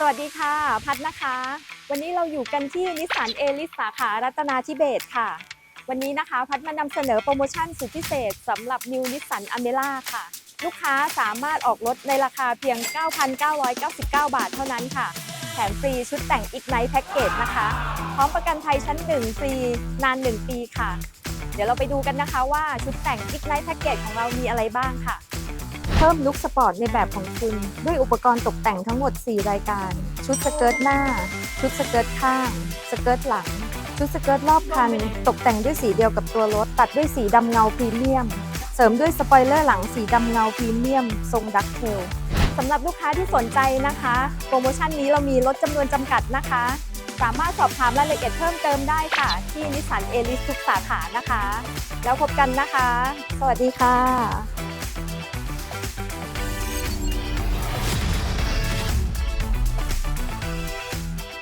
สวัสดีค่ะ พัดนะคะ วันนี้เราอยู่กันที่นิสสันเอลิสสาขารัตนาธิเบศค่ะ วันนี้นะคะพัดมานำเสนอโปรโมชั่นสุดพิเศษสำหรับนิวนิสสันอเมล่าค่ะ ลูกค้าสามารถออกรถในราคาเพียง 9,999 บาทเท่านั้นค่ะ แถมฟรีชุดแต่งอีกไนท์แพ็กเกจนะคะ พร้อมประกันภัยชั้น 1 ฟรีนาน 1 ปีค่ะ เดี๋ยวเราไปดูกันนะคะว่าชุดแต่งอีกไนท์แพ็กเกจของเรามีอะไรบ้างค่ะ เพิ่มลุคสปอร์ตในแบบของคุณ ด้วยอุปกรณ์ตกแต่งทั้งหมด 4 รายการ ชุดสเกิร์ตหน้า ชุดสเกิร์ตข้าง สเกิร์ตหลัง ชุดสเกิร์ตรอบคัน ตกแต่งด้วยสีเดียวกับตัวรถ ตัดด้วยสีดำเงาพรีเมียม เสริมด้วยสปอยเลอร์หลังสีดำเงาพรีเมียม ทรงดักเทลสำหรับลูกค้าที่สนใจนะคะ โปรโมชั่นนี้เรามีลดจำนวนจำกัดนะคะ สามารถสอบถามรายละเอียดเพิ่มเติมได้ค่ะ ที่นิสสันเอลิสทุกสาขานะคะ แล้วพบกันนะคะ สวัสดีค่ะ